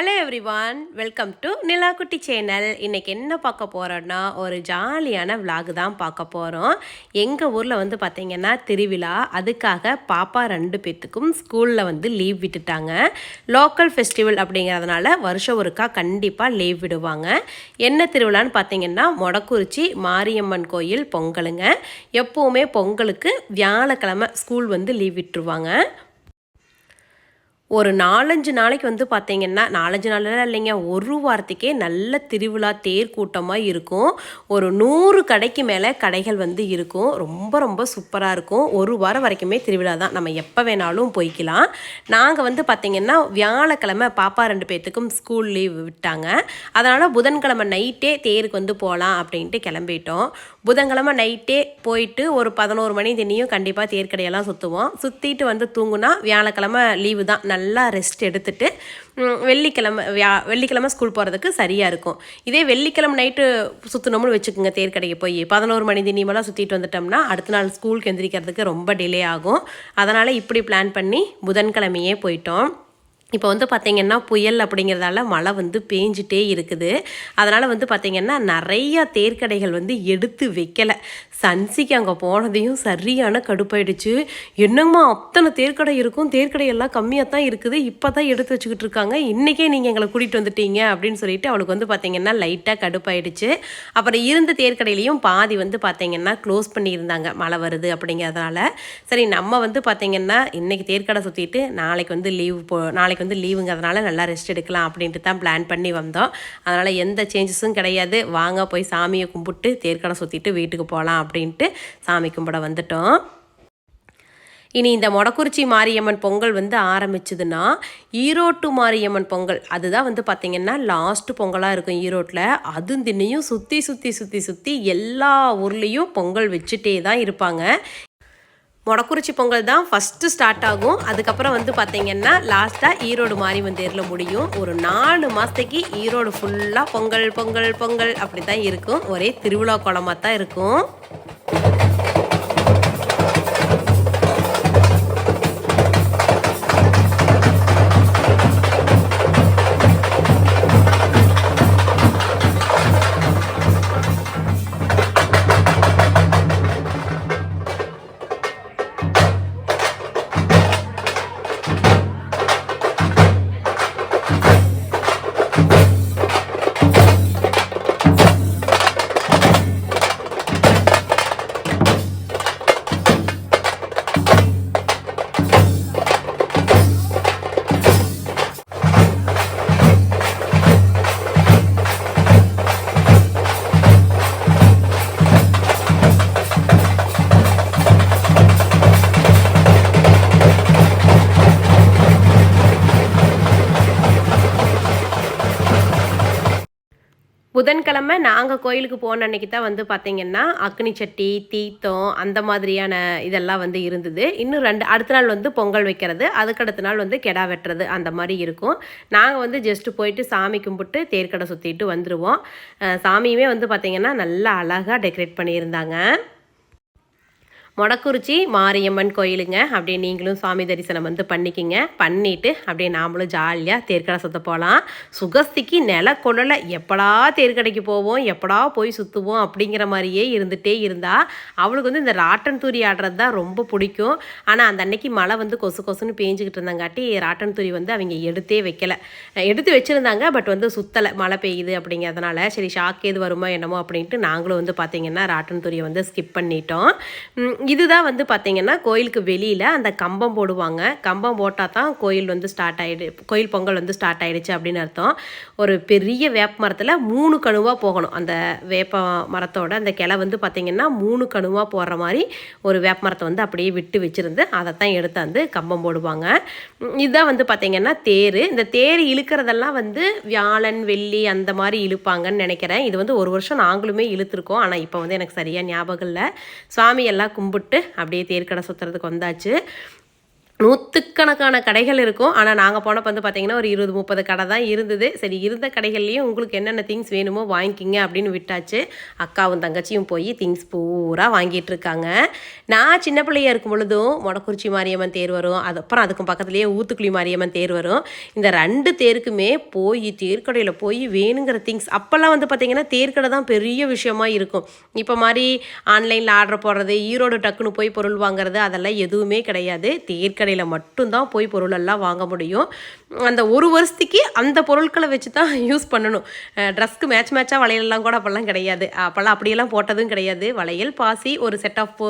Hello everyone welcome to Nilakkutti channel இன்றைக்கி என்ன பார்க்க போகிறோன்னா ஒரு ஜாலியான விலாகு தான் பார்க்க போகிறோம் எங்கள் ஊரில் வந்து பார்த்திங்கன்னா திருவிழா அதுக்காக பாப்பா ரெண்டு பேர்த்துக்கும் ஸ்கூலில் வந்து லீவ் விட்டுட்டாங்க. லோக்கல் ஃபெஸ்டிவல் அப்படிங்கிறதுனால வருஷம் ஒருக்கா கண்டிப்பாக லீவ் விடுவாங்க. என்ன திருவிழான்னு பார்த்தீங்கன்னா மொடக்குறிச்சி மாரியம்மன் கோயில் பொங்கலுங்க. எப்போவுமே பொங்கலுக்கு வியாழக்கிழமை ஸ்கூல் வந்து லீவ் விட்டுருவாங்க. ஒரு நாலஞ்சு நாளைக்கு வந்து பார்த்தீங்கன்னா நாலஞ்சு நாளெல்லாம் இல்லைங்க ஒரு வாரத்துக்கே நல்ல திருவிழா தேர் கூட்டமாக இருக்கும். ஒரு நூறு கடைக்கு மேலே கடைகள் வந்து இருக்கும். ரொம்ப ரொம்ப சூப்பராக இருக்கும். ஒரு வாரம் வரைக்குமே திருவிழா தான். நம்ம எப்போ வேணாலும் போய்க்கலாம். நாங்கள் வந்து பார்த்திங்கன்னா வியாழக்கிழமை பாப்பா ரெண்டு பேர்த்துக்கும் ஸ்கூல் லீவ் விட்டாங்க. அதனால் புதன்கிழமை நைட்டே தேருக்கு வந்து போகலாம் அப்படின்ட்டு கிளம்பிட்டோம். புதன்கிழமை நைட்டே போயிட்டு ஒரு பதினோரு மணி தினியும் கண்டிப்பாக தேர்க்கடையெல்லாம் சுற்றுவோம் சுற்றிட்டு வந்து தூங்குனா வியாழக்கிழமை லீவு தான். நல்லா ரெஸ்ட் எடுத்துட்டு வெள்ளிக்கிழமை வியா வெள்ளிக்கிழமை ஸ்கூல் போகிறதுக்கு சரியாக இருக்கும். இதே வெள்ளிக்கிழமை நைட்டு சுற்றினோம்னு வச்சுக்கோங்க தேர்க்கடைக்கு போய். பதினோரு மணி தினிமெல்லாம் சுற்றிட்டு வந்துட்டோம்னா அடுத்த நாள் ஸ்கூலுக்கு எந்திரிக்கிறதுக்கு ரொம்ப டிலே ஆகும். அதனால் இப்படி பிளான் பண்ணி புதன்கிழமையே போயிட்டோம். இப்போ வந்து பார்த்திங்கன்னா புயல் அப்படிங்கிறதால மழை வந்து பேஞ்சிட்டே இருக்குது. அதனால் வந்து பார்த்திங்கன்னா நிறையா தேர்க்கடைகள் வந்து எடுத்து வைக்கலை. சன்சிக்கு அங்கே போனதையும் சரியான கடுப்பாயிடுச்சு. என்னங்கம்மா அத்தனை தேர்க்கடை இருக்கும். தேர்க்கடையெல்லாம் கம்மியாக தான் இருக்குது. இப்போ தான் எடுத்து வச்சுக்கிட்டு இருக்காங்க. இன்றைக்கே நீங்கள் எங்களை கூட்டிகிட்டு வந்துட்டீங்க அப்படின்னு சொல்லிட்டு அவளுக்கு வந்து பார்த்திங்கன்னா லைட்டாக கடுப்பாயிடுச்சு. அப்புறம் இருந்த தேர்க்கடையிலையும் பாதி வந்து பார்த்திங்கன்னா க்ளோஸ் பண்ணியிருந்தாங்க. மழை வருது அப்படிங்கிறதுனால சரி நம்ம வந்து பார்த்திங்கன்னா இன்றைக்கி தேர்க்கடை சுற்றிட்டு நாளைக்கு வந்து லீவ் போ நாளைக்கு வந்து லீவுங்கிறதுனால நல்லா ரெஸ்ட் எடுக்கலாம் அப்படின்ட்டு தான் பிளான் பண்ணி வந்தோம். அதனால் எந்த சேஞ்சஸும் கிடையாது. வாங்க போய் சாமியை கும்பிட்டு தேர்க்கடை சுற்றிட்டு வீட்டுக்கு போகலாம் அப்படின்ட்டு சாமி கும்பிட வந்துட்டோம். இனி இந்த மொடக்குறிச்சி மாரியம்மன் பொங்கல் வந்து ஆரம்பிச்சதுன்னா ஈரோட்டு மாரியம்மன் பொங்கல் அதுதான் வந்து பார்த்திங்கன்னா லாஸ்ட்டு பொங்கலாக இருக்கும் ஈரோட்டில் அதுவும் தின்னையும் சுற்றி சுற்றி சுற்றி சுற்றி எல்லா ஊர்லேயும் பொங்கல் வச்சுட்டே தான் இருப்பாங்க. மொடக்குறிச்சி பொங்கல் தான் ஃபஸ்ட்டு ஸ்டார்ட் ஆகும். அதுக்கப்புறம் வந்து பார்த்தீங்கன்னா லாஸ்ட்டாக ஈரோடு மாரியம்மன் தேரில் முடியும். ஒரு நாலு மாதத்துக்கு ஈரோடு ஃபுல்லாக பொங்கல் பொங்கல் பொங்கல் அப்படி தான் இருக்கும். ஒரே திருவிழா குளமாக தான் இருக்கும். புதன்கிழமை நாங்கள் கோயிலுக்கு போன அன்னைக்கு தான் வந்து பார்த்தீங்கன்னா அக்னி சட்டி தீர்த்தம் அந்த மாதிரியான இதெல்லாம் வந்து இருந்தது. இன்னும் ரெண்டு அடுத்த நாள் வந்து பொங்கல் வைக்கிறது. அதுக்கடுத்த நாள் வந்து கெடா வெட்டுறது அந்த மாதிரி இருக்கும். நாங்கள் வந்து ஜஸ்ட்டு போயிட்டு சாமி கும்பிட்டு தேர்க்கடை சுற்றிட்டு வந்துடுவோம் சாமியுமே வந்து பார்த்திங்கன்னா நல்லா அழகாக டெக்கரேட் பண்ணியிருந்தாங்க. மொடக்குறிச்சி மாரியம்மன் கோயிலுங்க. அப்படியே நீங்களும் சுவாமி தரிசனம் வந்து பண்ணிக்கிங்க. பண்ணிவிட்டு அப்படியே நாமளும் ஜாலியாக தேர்க்கடை சுற்ற போகலாம் சுகஸ்திக்கு நில கொள்ளலை. எப்படா தேர்க்கடைக்கு போவோம்? எப்படா போய் சுற்றுவோம் அப்படிங்கிற மாதிரியே இருந்துகிட்டே இருந்தால் அவளுக்கு வந்து இந்த ராட்டன் தூரி ஆடுறது தான் ரொம்ப பிடிக்கும். ஆனால் அந்த அன்னைக்கு மழை வந்து கொசு கொசுன்னு பேஞ்சிக்கிட்டு இருந்தாங்காட்டி ராட்டன் தூரி வந்து அவங்க எடுத்தே வைக்கலை. எடுத்து வச்சுருந்தாங்க பட் வந்து சுத்தலை. மழை பெய்யுது அப்படிங்கிறதுனால சரி ஷாக் ஏது வருமா என்னமோ அப்படின்ட்டு நாங்களும் வந்து பார்த்திங்கன்னா ராட்டன் தூரியை வந்து ஸ்கிப் பண்ணிட்டோம். இதுதான் வந்து பார்த்திங்கன்னா கோயிலுக்கு வெளியில் அந்த கம்பம் போடுவாங்க. கம்பம் போட்டால் தான் கோயில் வந்து ஸ்டார்ட் ஆகிடு கோயில் பொங்கல் வந்து ஸ்டார்ட் ஆகிடுச்சு அப்படின்னு அர்த்தம். ஒரு பெரிய வேப்ப மரத்தில் மூணு கணுவாக போகணும். அந்த வேப்ப மரத்தோட அந்த கிளை வந்து பார்த்திங்கன்னா மூணு கணுவாக போடுற மாதிரி ஒரு வேப்ப மரத்தை வந்து அப்படியே விட்டு வச்சுருந்து அதை தான் எடுத்து வந்து கம்பம் போடுவாங்க. இதுதான் வந்து பார்த்திங்கன்னா தேர். இந்த தேர் இழுக்கிறதெல்லாம் வந்து வியாழன் வெள்ளி அந்த மாதிரி இழுப்பாங்கன்னு நினைக்கிறேன். இது வந்து ஒரு வருஷம் நாங்களுமே இழுத்துருக்கோம். ஆனால் இப்போ வந்து எனக்கு சரியாக ஞாபகம் இல்லை. சுவாமி எல்லாம் கும்பிட்டு அப்படியே தேர்க்கடை சுற்றுறதுக்கு வந்தாச்சு. நூற்றுக்கணக்கான கடைகள் இருக்கும். ஆனால் நாங்கள் போனப்போ வந்து பார்த்தீங்கன்னா ஒரு இருபது முப்பது கடை தான் இருந்தது. சரி இருந்த கடைகள்லேயும் உங்களுக்கு என்னென்ன திங்ஸ் வேணுமோ வாங்கிக்கிங்க அப்படின்னு விட்டாச்சு. அக்காவும் தங்கச்சியும் போய் திங்ஸ் பூரா வாங்கிட்டு இருக்காங்க. நான் சின்ன பிள்ளையா இருக்கும் பொழுதும் மொடக்குறிச்சி மாரியம்மன் தேர் வரும். அதுக்கப்புறம் அதுக்கும் பக்கத்துலேயே ஊத்துக்குழி மாரியம்மன் தேர் வரும். இந்த ரெண்டு தேருக்குமே போய் தேர்க்கடையில் போய் வேணுங்கிற திங்ஸ் அப்போல்லாம் வந்து பார்த்தீங்கன்னா தேர்க்கடை தான் பெரிய விஷயமா இருக்கும். இப்போ மாதிரி ஆன்லைனில் ஆர்டர் போடுறது ஈரோடு டக்குன்னு போய் பொருள் வாங்குறது அதெல்லாம் எதுவுமே கிடையாது. தேர்க்கடை கடையில் மட்டும்தான் போய் பொருளெல்லாம் வாங்க முடியும். அந்த ஒரு வருஷத்துக்கு அந்த பொருட்களை வச்சு தான் யூஸ் பண்ணணும் ட்ரெஸ்க்கு மேட்ச் மேட்சாக வளையலெல்லாம் கூட அப்போல்லாம் கிடையாது. அப்போல்லாம் அப்படியெல்லாம் போட்டதும் கிடையாது. வளையல் பாசி ஒரு செட் ஆஃப்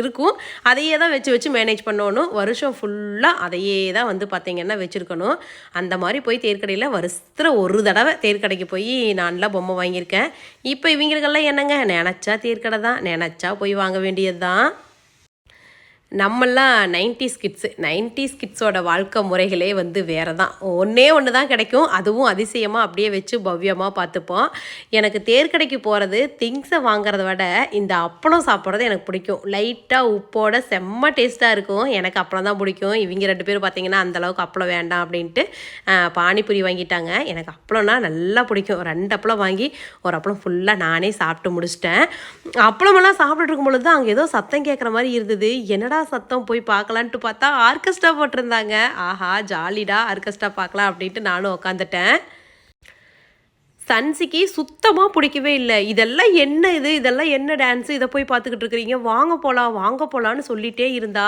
இருக்கும். அதையே தான் வச்சு வச்சு மேனேஜ் பண்ணணும். வருஷம் ஃபுல்லாக அதையே தான் வந்து பார்த்திங்கன்னா வச்சுருக்கணும். அந்த மாதிரி போய் தேர்க்கடையில் வருஷத்தில் ஒரு தடவை தேர்க்கடைக்கு போய் நான்லாம் பொம்மை வாங்கியிருக்கேன். இப்போ இவங்களுக்கெல்லாம் என்னங்க? நினச்சா தேர்க்கடை தான். நினச்சா போய் வாங்க வேண்டியது தான் நம்மெல்லாம் நைன்டிஸ் கிட்ஸு நைன்டிஸ் கிட்ஸோட வாழ்க்கை முறைகளே வந்து வேறு தான் ஒன்றே ஒன்று தான் கிடைக்கும். அதுவும் அதிசயமாக அப்படியே வச்சு பவ்யமாக பார்த்துப்போம். எனக்கு தேர்க்கடைக்கு போகிறது திங்ஸை வாங்குறத விட இந்த அப்பளம் சாப்பிட்றது எனக்கு பிடிக்கும். லைட்டாக உப்போட செம்ம டேஸ்ட்டாக இருக்கும். எனக்கு அப்பளம் தான் பிடிக்கும். இவங்க ரெண்டு பேரும் பார்த்தீங்கன்னா அந்தளவுக்கு அப்பளம் வேண்டாம் அப்படின்ட்டு பானிபூரி வாங்கிட்டாங்க. எனக்கு அப்பளம்னா நல்லா பிடிக்கும். ரெண்டு அப்பளம் வாங்கி ஒரு அப்பளம் ஃபுல்லாக நானே சாப்பிட்டு முடிச்சிட்டேன். அப்பளமெல்லாம் சாப்பிட்டுட்டு இருக்கும் பொழுது தான் அங்கே ஏதோ சத்தம் கேட்குற மாதிரி இருந்தது. என்னடா என்னடா சத்தம் போய் பார்க்கலான்ட்டு பார்த்தா ஆர்கெஸ்ட்ரா போட்டிருந்தாங்க. ஆஹா ஜாலிடா ஆர்கெஸ்ட்ரா பார்க்கலாம் அப்படின்ட்டு நானும் உட்காந்துட்டேன். சன்சிக்கு சுத்தமாக பிடிக்கவே இல்லை. இதெல்லாம் என்ன இது? இதெல்லாம் என்ன டான்ஸு இதை போய் பார்த்துக்கிட்டு இருக்கிறீங்க. வாங்க போகலாம் வாங்க போகலான்னு சொல்லிகிட்டே இருந்தா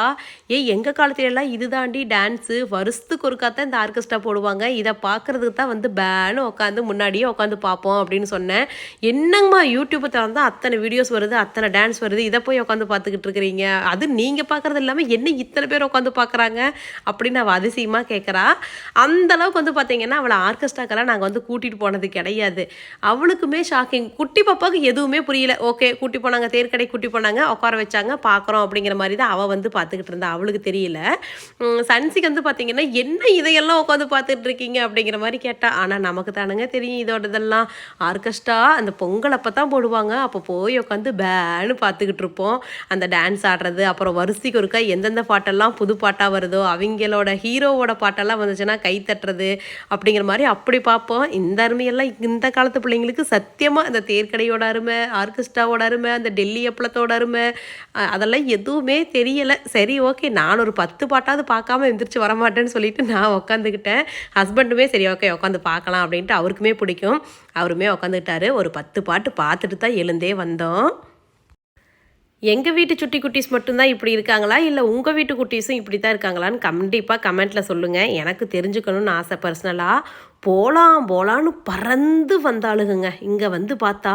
ஏய் எங்கள் காலத்துலலாம் இது தாண்டி டான்ஸு வருஷத்துக்கு ஒருக்கா தான் இந்த ஆர்கெஸ்ட்ரா போடுவாங்க. இதை பார்க்குறதுக்கு தான் வந்து பேனு உட்காந்து முன்னாடியே உட்காந்து பார்ப்போம் அப்படின்னு சொன்னேன். என்னங்கம்மா யூடியூப்பை திறந்தா அத்தனை வீடியோஸ் வருது அத்தனை டான்ஸ் வருது. இதை போய் உட்காந்து பார்த்துக்கிட்டு இருக்கிறீங்க. அது நீங்கள் பார்க்குறது இல்லாமல் என்ன இத்தனை பேர் உட்காந்து பார்க்குறாங்க? அப்படின்னு அவள் அதிசயமாக கேட்குறா. அந்தளவுக்கு வந்து பார்த்தீங்கன்னா அவளை ஆர்கெஸ்ட்ராக்கெல்லாம் நாங்கள் வந்து கூட்டிகிட்டு போனது கிடையாது. கிடையாது. அவளுக்குமே ஷாக்கிங் குட்டி பாப்பாவுக்கு எதுவுமே புரியல. ஓகே கூட்டி போனாங்க தேர்க்கடை கூட்டி போனாங்க உட்கார வச்சாங்க பார்க்குறோம் அப்படிங்கிற மாதிரி தான் அவள் வந்து பார்த்துக்கிட்டு இருந்தா. அவளுக்கு தெரியல. சன்சிக்கு வந்து பார்த்தீங்கன்னா என்ன இதையெல்லாம் உட்காந்து பார்த்துட்டு இருக்கீங்க அப்படிங்கிற மாதிரி கேட்டா ஆனால் நமக்கு தானுங்க தெரியும் இதோட இதெல்லாம் ஆர்கெஸ்ட்ரா அந்த பொங்கல் அப்போ தான் போடுவாங்க. அப்போ போய் உட்காந்து பேனு பார்த்துக்கிட்டு இருப்போம். அந்த டான்ஸ் ஆடுறது அப்புறம் வரிசைக்கு ஒருக்கா எந்தெந்த பாட்டெல்லாம் புது பாட்டாக வருதோ அவங்களோட ஹீரோவோட பாட்டெல்லாம் வந்துச்சுன்னா கை தட்டுறது அப்படிங்கிற மாதிரி அப்படி பார்ப்போம். இந்த அருமையெல்லாம் இந்த இந்த காலத்து பிள்ளைங்களுக்கு சத்தியமாக இந்த தேர்க்கடையோட அருமை ஆர்கெஸ்ட்ராவோட அருமை அந்த டெல்லி அப்பளத்தோட அருமை அதெல்லாம் எதுவுமே தெரியலை. சரி ஓகே நான் ஒரு பத்து பாட்டாவது பார்க்காம எந்திரிச்சு வரமாட்டேன்னு சொல்லிட்டு நான் உட்காந்துக்கிட்டேன் ஹஸ்பண்டுமே சரி ஓகே உட்காந்து பார்க்கலாம் அப்படின்ட்டு அவருக்குமே பிடிக்கும். அவருமே உட்காந்துக்கிட்டாரு ஒரு பத்து பாட்டு பார்த்துட்டு தான் எழுந்தே வந்தோம். எங்கள் வீட்டு சுட்டி குட்டீஸ் மட்டும்தான் இப்படி இருக்காங்களா? இல்லை உங்கள் வீட்டு குட்டீஸும் இப்படி தான் இருக்காங்களான்னு கண்டிப்பாக கமெண்ட்டில் சொல்லுங்கள் எனக்கு தெரிஞ்சுக்கணும்னு ஆசை பர்சனலாக போகலாம் போகலான்னு பறந்து வந்தாளுங்க இங்கே வந்து பார்த்தா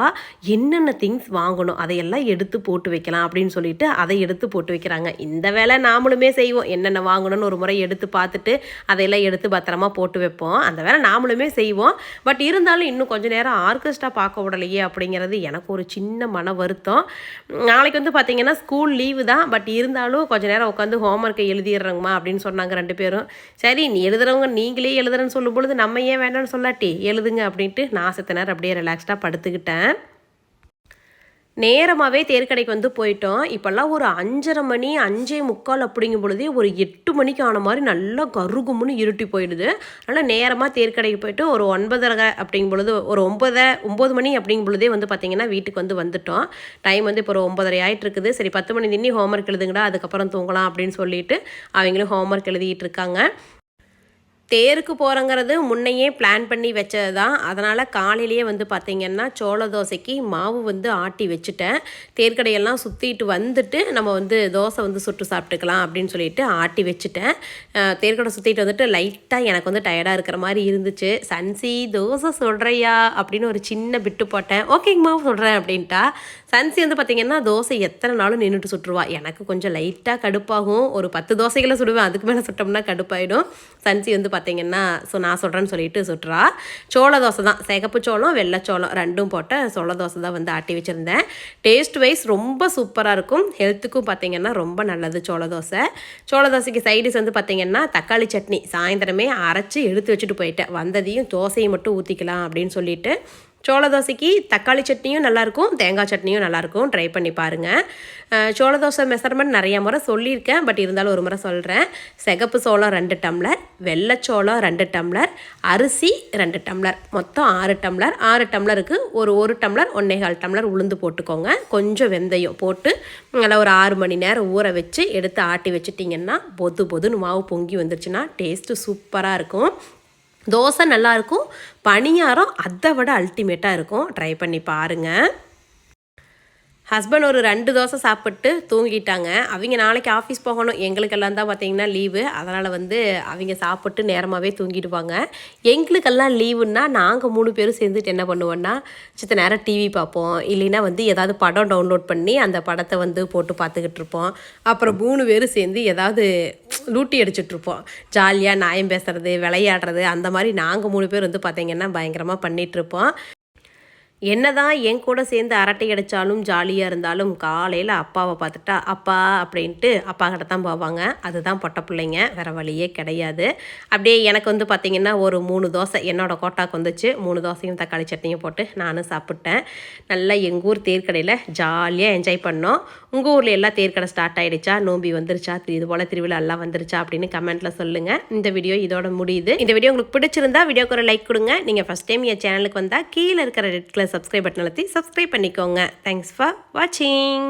என்னென்ன திங்ஸ் வாங்கணும் அதையெல்லாம் எடுத்து போட்டு வைக்கலாம் அப்படின்னு சொல்லிட்டு அதை எடுத்து போட்டு வைக்கிறாங்க. இந்த வேலை நாமளுமே செய்வோம். என்னென்ன வாங்கணும்னு ஒரு முறை எடுத்து பார்த்துட்டு அதையெல்லாம் எடுத்து பத்திரமா போட்டு வைப்போம். அந்த வேலை நாமளுமே செய்வோம். பட் இருந்தாலும் இன்னும் கொஞ்சம் நேரம் ஆர்கெஸ்ட்ரா பார்க்க விடலையே அப்படிங்கிறது எனக்கு ஒரு சின்ன மன வருத்தம். நாளைக்கு வந்து பார்த்தீங்கன்னா ஸ்கூல் லீவு தான். பட் இருந்தாலும் கொஞ்சம் நேரம் உட்காந்து ஹோம்ஒர்க்கை எழுதிடுறோங்கம்மா அப்படின்னு சொன்னாங்க ரெண்டு பேரும். சரி நீ எழுதுறவங்க நீங்களே எழுதுறேன்னு சொல்லும் பொழுது நம்ம ஏன் வேண்டாம்னு சொல்லாட்டி? எழுதுங்க அப்படின்ட்டு நான் செத்த நேரம் அப்படியே ரிலாக்ஸ்டாக படுத்துக்கிட்டேன். நேரமாகவே தேர்க்கடைக்கு வந்து போயிட்டோம். இப்போல்லாம் ஒரு அஞ்சரை மணி அஞ்சே முக்கால் அப்படிங்கும் பொழுதே ஒரு எட்டு மணிக்கு ஆன மாதிரி நல்லா கருகும்னு இருட்டி போயிடுது. அதனால் நேரமாக தேர்க்கடைக்கு போயிட்டு ஒரு ஒன்பதரை அப்படிங்கும் பொழுது ஒரு ஒம்பதை ஒம்பது மணி அப்படிங்கும் பொழுதே வந்து பார்த்திங்கன்னா வீட்டுக்கு வந்து வந்துட்டோம். டைம் வந்து இப்போ ஒரு ஒம்பதரை ஆகிட்டு இருக்குது சரி பத்து மணி தின்னி ஹோம்ஒர்க் எழுதுங்கடா அதுக்கப்புறம் தூங்கலாம் அப்படின்னு சொல்லிட்டு அவங்களும் ஹோம்ஒர்க் எழுதிட்டு இருக்காங்க. தேருக்கு போகிறங்கிறது முன்னையே பிளான் பண்ணி வச்சது தான் அதனால் காலையிலேயே வந்து பார்த்திங்கன்னா சோள தோசைக்கு மாவு வந்து ஆட்டி வச்சுட்டேன். தேர்க்கடையெல்லாம் சுற்றிட்டு வந்துட்டு நம்ம வந்து தோசை வந்து சுட்டு சாப்பிட்டுக்கலாம் அப்படின்னு சொல்லிட்டு ஆட்டி வச்சுட்டேன். தேர்க்கடை சுற்றிட்டு வந்துட்டு லைட்டாக எனக்கு வந்து டயர்டாக இருக்கிற மாதிரி இருந்துச்சு. சன்சி தோசை சொல்கிறையா அப்படின்னு ஒரு சின்ன பிட்டு போட்டேன். ஓகேங்க மாவு சொல்கிறேன் அப்படின்ட்டா. சன்சி வந்து பார்த்திங்கன்னா தோசை எத்தனை நாளும் நின்றுட்டு சுட்டுருவா எனக்கு கொஞ்சம் லைட்டாக கடுப்பாகும். ஒரு பத்து தோசைகளை சுடுவேன் அதுக்கு மேலே சுட்டோம்னா கடுப்பாயிடும். சன்சி வந்து பார்த்திங்கன்னா ஸோ நான் சொல்கிறேன்னு சொல்லிட்டு சுட்டுறா சோள தோசை தான். சிகப்பு சோளம் வெள்ளைச்சோளம் ரெண்டும் போட்ட சோள தோசை தான் வந்து ஆட்டி வச்சுருந்தேன். டேஸ்ட் வைஸ் ரொம்ப சூப்பராக இருக்கும். ஹெல்த்துக்கும் பார்த்திங்கன்னா ரொம்ப நல்லது சோள தோசை. சோள தோசைக்கு சைடிஸ் வந்து பார்த்திங்கன்னா தக்காளி சட்னி. சாயந்தரமே அரைச்சி எடுத்து வச்சுட்டு போயிட்டேன். வந்ததையும் தோசையை மட்டும் ஊற்றிக்கலாம் அப்படின்னு சொல்லிட்டு சோள தோசைக்கு தக்காளி சட்னியும் நல்லாயிருக்கும் தேங்காய் சட்னியும் நல்லாயிருக்கும். ட்ரை பண்ணி பாருங்கள் சோள தோசை மெஷர்மெண்ட் நிறைய முறை சொல்லியிருக்கேன். பட் இருந்தாலும் ஒரு முறை சொல்கிறேன் சிகப்பு சோளம் ரெண்டு டம்ளர் வெள்ளைச்சோளம் ரெண்டு டம்ளர் அரிசி ரெண்டு டம்ளர். மொத்தம் ஆறு டம்ளர். ஆறு டம்ளருக்கு ஒரு ஒரு டம்ளர் ஒன்னேகால் டம்ளர் உளுந்து போட்டுக்கோங்க. கொஞ்சம் வெந்தயம் போட்டு நல்லா ஒரு ஆறு மணி நேரம் ஊற வச்சு எடுத்து ஆட்டி வச்சிட்டிங்கன்னா பொது பொதுன்னு மாவு பொங்கி வந்துருச்சுன்னா டேஸ்ட்டு சூப்பராக இருக்கும். தோசை நல்லாயிருக்கும் பணியாரம் அதை விட அல்டிமேட்டாக இருக்கும். ட்ரை பண்ணி பாருங்கள் ஹஸ்பண்ட் ஒரு ரெண்டு தோசை சாப்பிட்டு தூங்கிட்டாங்க. அவங்க நாளைக்கு ஆஃபீஸ் போகணும். எங்களுக்கெல்லாம் தான் பார்த்தீங்கன்னா லீவு அதனால் வந்து அவங்க சாப்பிட்டு நேரமாகவே தூங்கிடுவாங்க. எங்களுக்கெல்லாம் லீவுன்னா நாங்கள் மூணு பேரும் சேர்ந்துட்டு என்ன பண்ணுவோன்னா சித்த நேரம் டிவி பார்ப்போம். இல்லைன்னா வந்து ஏதாவது படம் டவுன்லோட் பண்ணி அந்த படத்தை வந்து போட்டு பார்த்துக்கிட்டு இருப்போம். அப்புறம் மூணு பேரும் சேர்ந்து ஏதாவது லூட்டி அடிச்சிட்டு இருப்போம் ஜாலியாக நியாயம் பேசுகிறது விளையாடுறது அந்த மாதிரி நாங்கள் மூணு பேர் வந்து பார்த்திங்கன்னா பயங்கரமாக பண்ணிகிட்ருப்போம் என்னதான் என் கூட சேர்ந்து அரட்டை அடித்தாலும் ஜாலியாக இருந்தாலும் காலையில் அப்பாவை பார்த்துட்டா அப்பா அப்படின்ட்டு அப்பா கிட்ட தான் போவாங்க. அதுதான் பொட்ட பிள்ளைங்க வேறு வழியே கிடையாது. அப்படியே எனக்கு வந்து பார்த்திங்கன்னா ஒரு மூணு தோசை என்னோட கோட்டாக்கு வந்துச்சு. மூணு தோசையும் தக்காளி சட்னியும் போட்டு நானும் சாப்பிட்டேன். நல்லா எங்கள் ஊர் தேர்க்கடையில் ஜாலியாக என்ஜாய் பண்ணோம். உங்கள் ஊரில் எல்லாம் தேர்க்கடை ஸ்டார்ட் ஆகிடுச்சா நோம்பி வந்துருச்சா? இது போல் திருவிழா எல்லாம் வந்துருச்சா? அப்படின்னு கமெண்ட்டில் சொல்லுங்கள் இந்த வீடியோ இதோட முடியுது. இந்த வீடியோ உங்களுக்கு பிடிச்சிருந்தா வீடியோக்கு ஒரு லைக் கொடுங்க. நீங்கள் ஃபஸ்ட் டைம் என் சேனலுக்கு வந்தால் கீழே இருக்கிற ரெட் கலர் சப்ஸ்கிரைப் பட்டன் அழுத்தி சப்ஸ்கிரைப் பண்ணிக்கோங்க. தேங்க்ஸ் ஃபார் வாட்சிங்